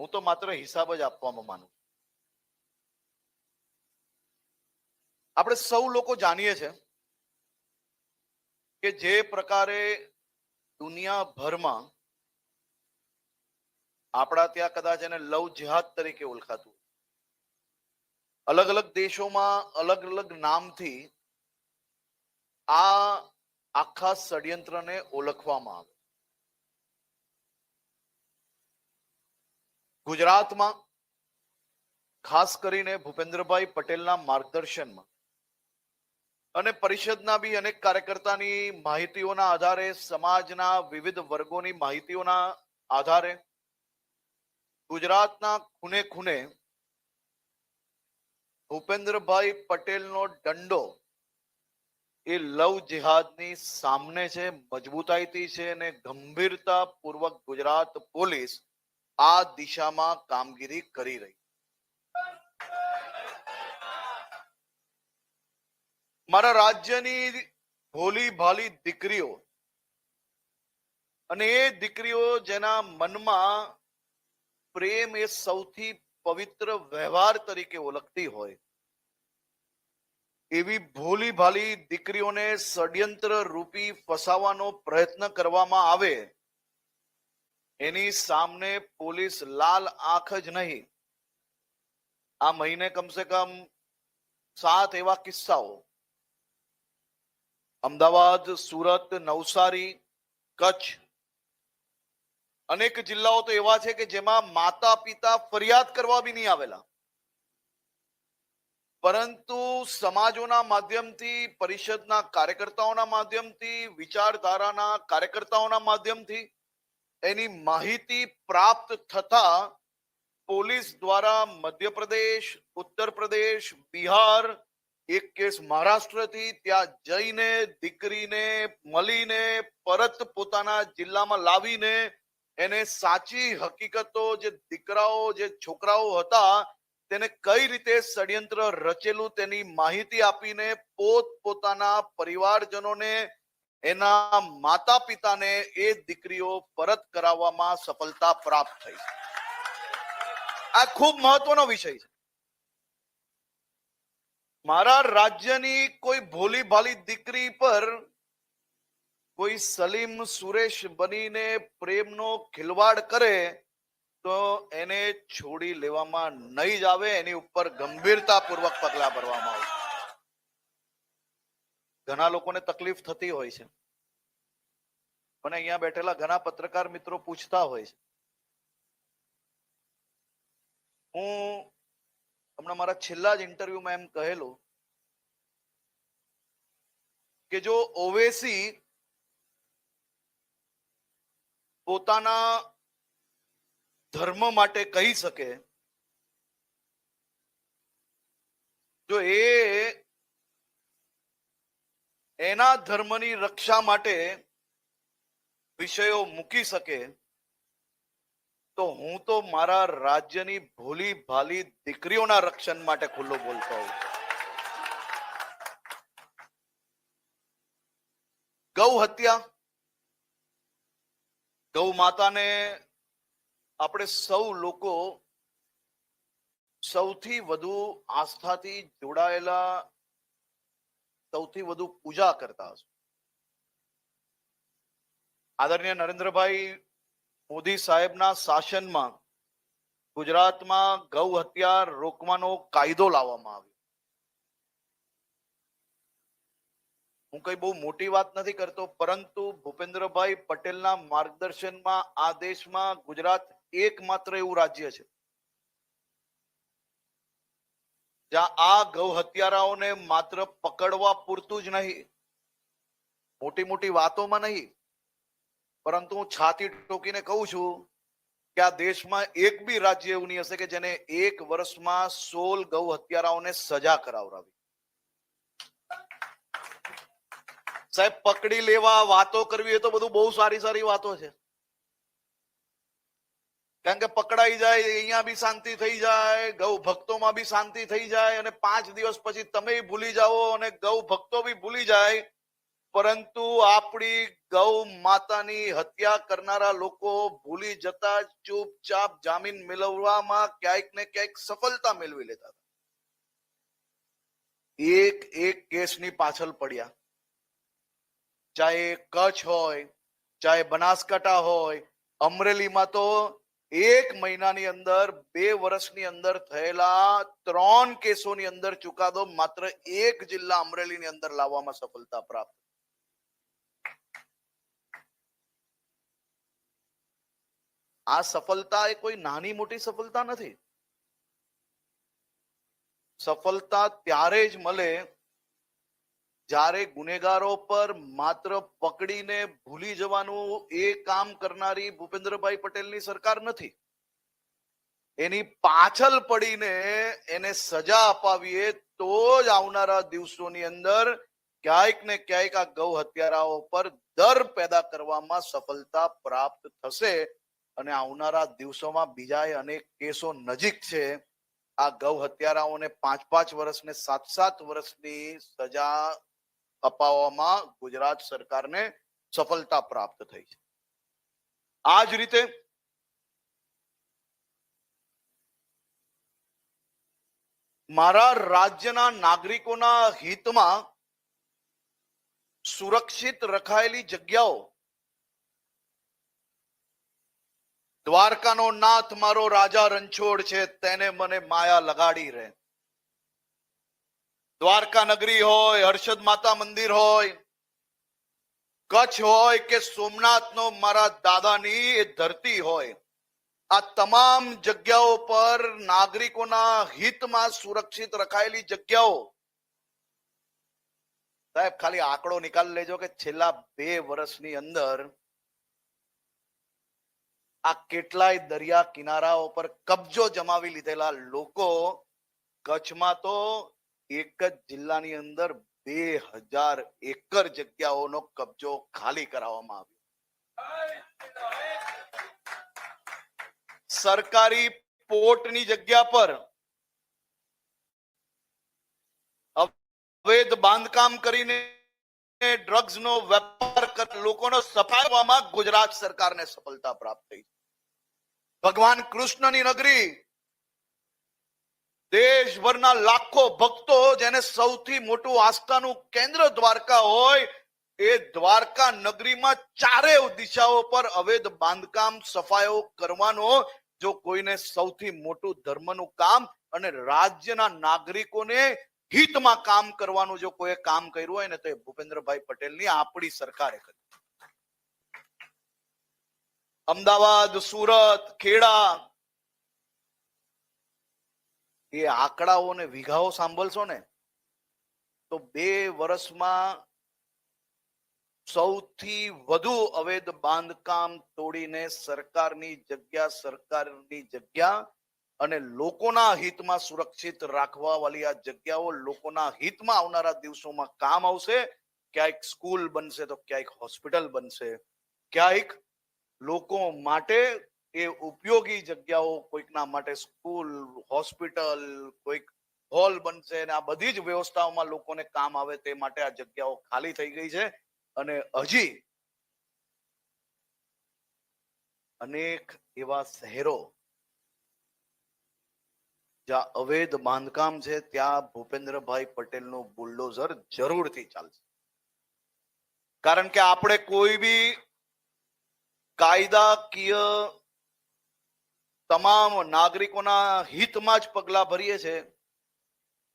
હું તો માત્ર હિસાબ જ આપવામાં માનું આપણે સૌ લોકો જાણીએ છે કે જે પ્રકારે દુનિયાભરમાં આપણા ત્યાં કદાચ એને લવ જિહાદ તરીકે ઓળખાતું અલગ અલગ દેશોમાં અલગ અલગ નામથી આ આખા ષડયંત્રને ઓળખવામાં આવે. ગુજરાતમાં ખાસ કરીને ભૂપેન્દ્રભાઈ પટેલના માર્ગદર્શનમાં અને પરિષદના બી અનેક કાર્યકર્તાની માહિતીઓના આધારે સમાજના વિવિધ વર્ગોની માહિતીઓના આધારે ગુજરાતના ખૂને ખૂને ભૂપેન્દ્રભાઈ પટેલનો દંડો એ લવ જિહાદની સામને છે, મજબૂતાઈથી છે અને ગંભીરતા પૂર્વક ગુજરાત પોલીસ આ દિશામાં કામગીરી કરી રહી. મારા રાજ્યની ભોલી ભાલી દીકરીઓ અને એ દીકરીઓ જેના મનમાં પ્રેમ એ સૌથી પવિત્ર વ્યવહાર તરીકે ઓળખતી હોય, એવી ભોલી ભાલી દીકરીઓને ષડયંત્ર રૂપી ફસાવાનો પ્રયત્ન કરવામાં આવે એની સામને પોલીસ લાલ આંખ જ નહીં. આ મહિને કમસે કમ સાત એવા કિસ્સાઓ. અમદાવાદ, સુરત, નવસારી, કચ્છ. અનેક જિલ્લાઓ તો એવા છે કે જેમાં માતા પિતા ફરિયાદ કરવા બી નહીં આવેલા. પરંતુ સમાજોના માધ્યમથી, પરિષદના કાર્યકર્તાઓના માધ્યમથી, વિચારધારાના કાર્યકર્તાઓના માધ્યમથી એની માહિતી પ્રાપ્ત થતા પોલીસ દ્વારા મધ્યપ્રદેશ ઉત્તર પ્રદેશ બિહાર એક કેસ મહારાષ્ટ્રથી ત્યાં જઈને દીકરીને મળીને પરત પોતાના જિલ્લામાં લાવીને એને સાચી હકીકતો જે દીકરાઓ, જે છોકરાઓ હતા તેને કઈ રીતે ષડયંત્ર રચેલું તેની માહિતી આપીને પોત પોતાના પરિવારજનોને એના માતા પિતાને એ દીકરીઓ પરત કરાવવામાં સફળતા પ્રાપ્ત થઈ. આ ખૂબ મહત્વનો વિષય છે. મારા રાજ્યની કોઈ ભોલી ભાલી દીકરી પર કોઈ સલીમ સુરેશ બનીને પ્રેમનો ખિલવાડ કરે તો એને છોડી લેવામાં નહીં જ આવે, એની ઉપર ગંભીરતાપૂર્વક પગલા ભરવામાં આવશે. ઘણા લોકોને તકલીફ થતી હોય છે. મને અહીંયા બેઠેલા ઘણા પત્રકાર મિત્રો પૂછતા હોય છે. હું હમણાં મારા છેલ્લા જ ઇન્ટરવ્યુમાં એમ કહેલું કે જો ઓવેસી પોતાના ધર્મ માટે કહી શકે, જો એ એના ધર્મની રક્ષા માટે વિષયો મૂકી શકે, તો હું તો મારા રાજ્યની ભોલી ભાલી દીકરીઓના રક્ષણ માટે ખુલ્લો બોલતો હોઉં ગૌ હત્યા. ગૌ માતાને આપણે સૌ લોકો સૌથી વધુ આસ્થાથી જોડાયેલા સૌથી વધુ પૂજા કરતા હશો. આદરણીય નરેન્દ્રભાઈ મોદી સાહેબના શાસનમાં ગુજરાતમાં ગૌ હત્યા રોકવાનો કાયદો લાવવામાં આવ્યો. હું કઈ બહુ મોટી વાત નથી કરતો, પરંતુ ભૂપેન્દ્રભાઈ પટેલના માર્ગદર્શનમાં આ દેશમાં ગુજરાત એકમાત્ર એવું રાજ્ય છે. જ્યાં આ ગૌ હત્યારાઓને માત્ર પકડવા પૂરતું જ નહીં. મોટી મોટી વાતોમાં નહીં. પરંતુ હું છાતી ટોકીને કહું છું કે આ દેશમાં એક બી રાજ્ય એવું નહીં હશે કે જેને એક વર્ષમાં સોળ ગૌ હત્યારાઓને સજા કરાવરાવી સાહેબ, પકડી લેવા વાતો કરવી એ તો બધું બહુ સારી સારી વાતો છે. કારણ કે પકડાઈ જાય, અહીંયા બી શાંતિ થઈ જાય, ગૌ ભક્તોમાં બી શાંતિ થઈ જાય અને પાંચ દિવસ પછી તમે ભૂલી જાઓ અને ગૌ ભક્તો બી ભૂલી જાય પરંતુ આપણી ગૌ માતાની હત્યા કરનારા લોકો ભૂલી જતા ચૂપચાપ જામીન મેળવવામાં ક્યાંક ને ક્યાંક સફળતા મેળવી લેતા. એક એક કેસની પાછળ પડ્યા ચાહે કચ્છ હોય, ચાહે બનાસકાંઠા હોય, અમરેલીમાં તો એક મહિનાની અંદર, બે વર્ષની અંદર થયેલા ત્રણ કેસોની અંદર ચુકાદો માત્ર એક જિલ્લા અમરેલીની અંદર લાવવામાં સફળતા પ્રાપ્ત. આ સફળતા એ કોઈ નાની મોટી સફળતા નથી. સફળતા ત્યારે જ મળે જ્યારે ગુનેગારો પર માત્ર પકડીને ભૂલી જવાનું એ કામ કરનારી ભૂપેન્દ્રભાઈ પટેલની સરકાર નથી. એની પાછળ પડીને એને સજા અપાવીએ તો જ આવનારા દિવસોની અંદર ક્યાંક ને ક્યાંક આ ગૌ હત્યારાઓ પર દર પેદા કરવામાં સફળતા પ્રાપ્ત થશે અને આવનારા દિવસોમાં બીજા અનેક કેસો નજીક છે. આ ગૌ હત્યારાઓને પાંચ પાંચ વર્ષ ને સાત સાત વર્ષની સજા અપાવવામાં ગુજરાત સરકારને સફળતા પ્રાપ્ત થઈ છે. આ જ રીતે મારા રાજ્યના નાગરિકોના હિતમાં સુરક્ષિત રખાયેલી જગ્યાઓ, દ્વારકાનો નાથ મારો રાજા રણછોડ છે, તેને મને માયા લગાડી રહે. દ્વારકા નગરી હોય, હર્ષદ માતા મંદિર હોય, કચ્છ હોય કે સોમનાથનો મારા દાદાની એ ધરતી હોય, આ તમામ જગ્યાઓ પર નાગરિકોના હિતમાં સુરક્ષિત રખાયેલી જગ્યાઓ. સાહેબ, ખાલી આંકડો નિકાલ લેજો કે છેલ્લા બે વર્ષની અંદર આ કેટલાય દરિયા કિનારાઓ પર કબજો જમાવી લીધેલા લોકો કચ્છમાં તો એક જ જિલ્લાની અંદર બે હજાર એકર જગ્યાઓનો કબજો ખાલી કરાવવામાં આવ્યો. સરકારી પોર્ટની જગ્યા પર અવૈધ બાંધકામ કરીને ડ્રગ્સ નો વેપાર કર- લોકોનો સફાવવામાં ગુજરાત સરકારને સફળતા પ્રાપ્ત થઈ ભગવાન કૃષ્ણની નગરી દેશભરના લાખો ભક્તો જેને સૌથી મોટું આસ્થાનું કેન્દ્ર દ્વારકા હોય, એ દ્વારકા નગરીમાં ચારે દિશાઓ પર અવૈધ બાંધકામ સફાયો કરવાનો, જો કોઈને સૌથી મોટું ધર્મનું કામ અને રાજ્યના નાગરિકોને હિતમાં કામ કરવાનું જો કોઈ કામ કર્યું હોય ને, તો એ ભૂપેન્દ્રભાઈ પટેલની આપણી સરકારે કર્યું. અમદાવાદ, સુરત, ખેડા એ આંકડાઓ ને વિઘાઓ સાંભળશો ને, તો બે વર્ષમાં સૌથી વધુ અવૈધ બાંધકામ તોડીને સરકારની જગ્યા સરકારની જગ્યા અને લોકોના હિતમાં સુરક્ષિત રાખવા વાળી આ જગ્યાઓ લોકોના હિતમાં આવનારા દિવસોમાં કામ આવશે. ક્યાંક સ્કૂલ બનશે તો ક્યાંક હોસ્પિટલ બનશે. ક્યાંક લોકો માટે એ ઉપયોગી જગ્યાઓ કોઈકના માટે સ્કૂલ, હોસ્પિટલ, કોઈક હોલ બનશે અને આ બધી જ વ્યવસ્થાઓમાં લોકોને કામ આવે તે માટે આ જગ્યાઓ ખાલી થઈ ગઈ છે. અને હજી અનેક એવા શહેરો જ્યાં અવૈધ બાંધકામ છે, ત્યાં ભૂપેન્દ્રભાઈ પટેલનું બુલડોઝર જરૂરથી ચાલશે. કારણ કે આપણે કોઈ બી કાયદાકીય તમામ નાગરિકોના હિતમાં જ પગલા ભરીએ છે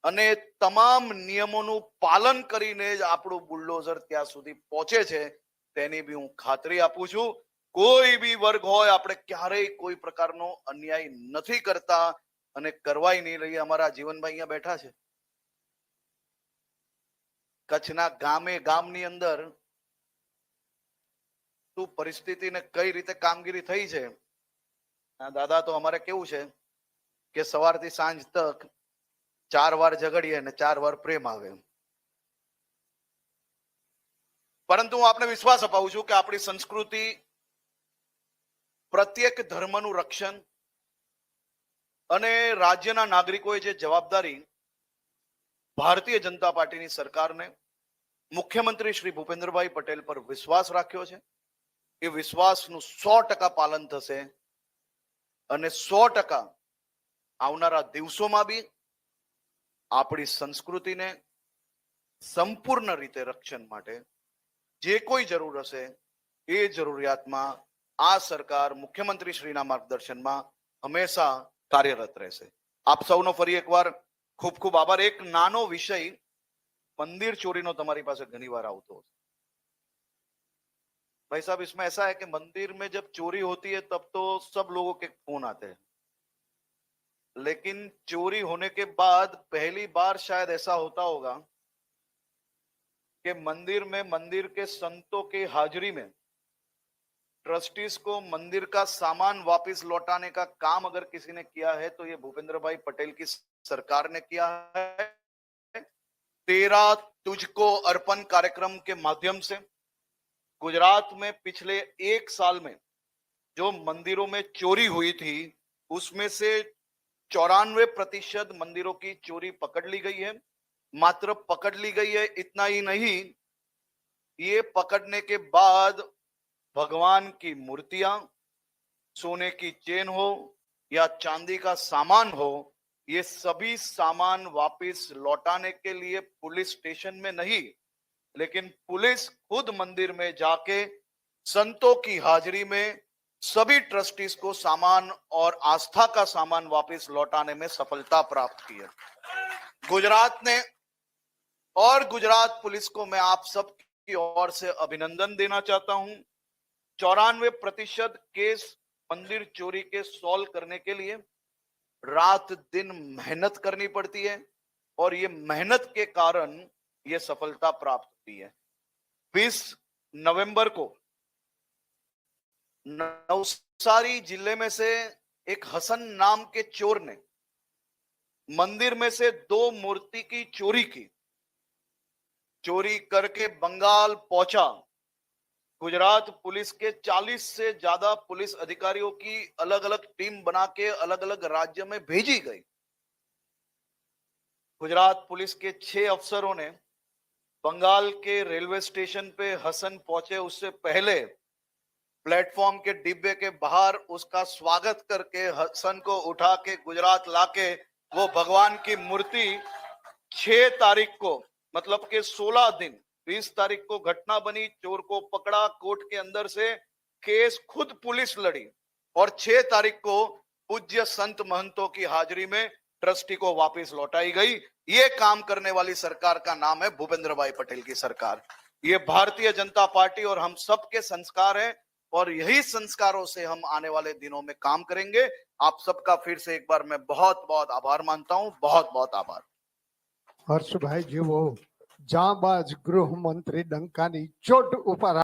અને તમામ નિયમોનું પાલન કરીને જ આપણું બુલડોઝર ત્યાં સુધી પહોંચે છે, તેની બી હું ખાતરી આપું છું. કોઈ બી વર્ગ હોય, આપણે ક્યારેય કોઈ પ્રકારનો અન્યાય નથી કરતા અને કરવાય નહીં રહી અમારા જીવનભાઈ અહીંયા બેઠા છે. કચ્છના ગામે ગામની અંદર શું પરિસ્થિતિ ને કઈ રીતે કામગીરી થઈ છે? દાદા, તો અમારે કેવું છે કે સવારથી સાંજ તક ચાર વાર ઝઘડીએ અને ચાર વાર પ્રેમ આવે. પરંતુ હું આપને વિશ્વાસ અપાવું છું કે આપણી સંસ્કૃતિ પ્રત્યેક ધર્મનું રક્ષણ અને રાજ્યના નાગરિકોએ જે જવાબદારી ભારતીય જનતા પાર્ટીની સરકારને મુખ્યમંત્રી શ્રી ભૂપેન્દ્રભાઈ પટેલ પર વિશ્વાસ રાખ્યો છે, એ વિશ્વાસનું સો ટકા પાલન થશે અને સો ટકા આવનારા દિવસોમાં બી આપણી સંસ્કૃતિને સંપૂર્ણ રીતે રક્ષણ માટે જે કોઈ જરૂર હશે એ જરૂરિયાતમાં આ સરકાર મુખ્યમંત્રી શ્રીના માર્ગદર્શનમાં હંમેશા કાર્યરત રહેશે. આપ સૌનો ફરી એકવાર ખૂબ ખૂબ આભાર. એક નાનો વિષય મંદિર ચોરીનો તમારી પાસે ઘણી વાર આવતો હશે. भाई साहब, इसमें ऐसा है कि मंदिर में जब चोरी होती है, तब तो सब लोगों के फ़ोन आते हैं। लेकिन चोरी होने के बाद पहली बार शायद ऐसा होता होगा कि मंदिर में, मंदिर के संतों की हाजिरी में ट्रस्टीज को मंदिर का सामान वापस लौटाने का काम अगर किसी ने किया है तो ये भूपेंद्र भाई पटेल की सरकार ने किया है। तेरा तुझको अर्पण कार्यक्रम के माध्यम से गुजरात में पिछले एक साल में जो मंदिरों में चोरी हुई थी, उसमें से चौरानवे प्रतिशत मंदिरों की चोरी पकड़ ली गई है। मात्र पकड़ ली गई है, इतना ही नहीं, ये पकड़ने के बाद भगवान की मूर्तियाँ, सोने की चेन हो या चांदी का सामान हो, ये सभी सामान वापस लौटाने के लिए पुलिस स्टेशन में नहीं लेकिन पुलिस खुद मंदिर में जाके संतों की हाजिरी में सभी ट्रस्टीज को सामान और आस्था का सामान वापस लौटाने में सफलता प्राप्त की है। गुजरात ने और गुजरात पुलिस को मैं आप सब की ओर से अभिनंदन देना चाहता हूँ। चौरानवे प्रतिशत केस मंदिर चोरी के सॉल्व करने के लिए रात दिन मेहनत करनी पड़ती है और ये मेहनत के कारण ये सफलता प्राप्त हुई है। 20 नवंबर को नवसारी ज़िले में से एक हसन नाम के चोर ने मंदिर में से दो मूर्ति की चोरी की। चोरी करके बंगाल पहुँचा। गुजरात पुलिस के 40 से ज़्यादा पुलिस अधिकारियों की अलग अलग टीम बना के अलग अलग राज्य में भेजी गई। गुजरात पुलिस के छह अफसरों ने बंगाल के रेलवे स्टेशन पे हसन पहुँचे उससे पहले प्लेटफॉर्म के डिब्बे के बाहर उसका स्वागत करके हसन को उठा के गुजरात लाके वो भगवान की मूर्ति छह तारीख को मतलब के 16 दिन, बीस तारीख को घटना बनी, चोर को पकड़ा, कोर्ट के अंदर से केस खुद पुलिस लड़ी और छह तारीख को पूज्य संत महंतों की हाजिरी में ट्रस्टी को वापस लौटाई गई ये काम करने वाली सरकार का नाम है भूपेंद्र भाई पटेल की सरकार ये भारतीय जनता पार्टी और हम सबके संस्कार है और यही संस्कारों से हम आने वाले दिनों में काम करेंगे आप सबका फिर से एक बार मैं बहुत बहुत आभार मानता हूं बहुत बहुत आभार હર્ષભાઈ જેવો જાબાજ ગૃહમંત્રી ડંકાની ચોટ ઉપર